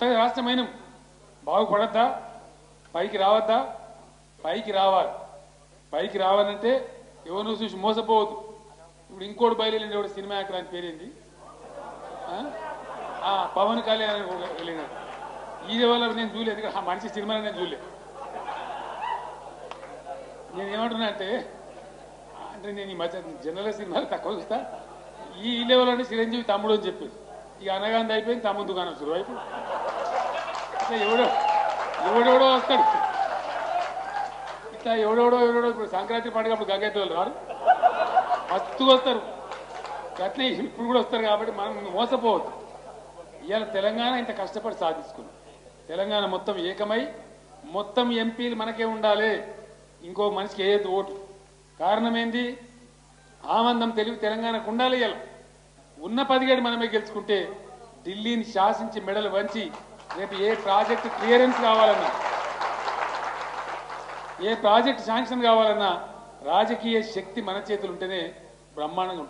కొత్తగా రాష్ట్రమైన బాగుపడద్దా? పైకి రావద్దా? పైకి రావాలి. పైకి రావాలంటే ఎవరు చూసి మోసపోవద్దు. ఇప్పుడు ఇంకోటి బయలుదేరి ఒకటి సినిమా యాక్టర్ అని పేరేంది? ఆ? పవన్ కళ్యాణ్ అని వెళ్ళినాడు ఈ వల్ల నేను చూడలేదు. ఆ మనిషి సినిమా నేను చూడలేదు. నేను ఏమంటున్నా అంటే అంటే నేను ఈ మధ్య జనరల్ సినిమాలు తక్కువ చూస్తా. ఈ లెవెల్ అంటే చిరంజీవి తమ్ముడు అని చెప్పేది. ఇక అనగానే అయిపోయింది తమ్ముడు దుకాణం శురు అయిపోయింది ఇట్లా ఎవడో ఎవడెవడో వస్తాడు. ఇట్లా ఎవడెవడో ఎవడో ఇప్పుడు సంక్రాంతి పండుగ అప్పుడు గంగెత్తి వాళ్ళు రారు. మస్తుగా వస్తారు. అట్లే ఇప్పుడు కూడా వస్తారు కాబట్టి మనం మోసపోవద్దు. ఇవాళ తెలంగాణ ఇంత కష్టపడి సాధించుకున్నాం. తెలంగాణ మొత్తం ఏకమై మొత్తం ఎంపీలు మనకే ఉండాలి. ఇంకో మనిషికి ఏది ఓటు. కారణం ఏంది? ఆనందం తెలివి తెలంగాణకు ఉండాలి ఇలా ఉన్న పదిగేడు మనమే గెలుచుకుంటే ఢిల్లీని శాసించి మెడలు వంచి రేపు ఏ ప్రాజెక్ట్ క్లియరెన్స్ కావాలన్నా ఏ ప్రాజెక్ట్ శాంక్షన్ కావాలన్నా రాజకీయ శక్తి మన చేతులు ఉంటేనే బ్రహ్మాండంగా ఉంటుంది.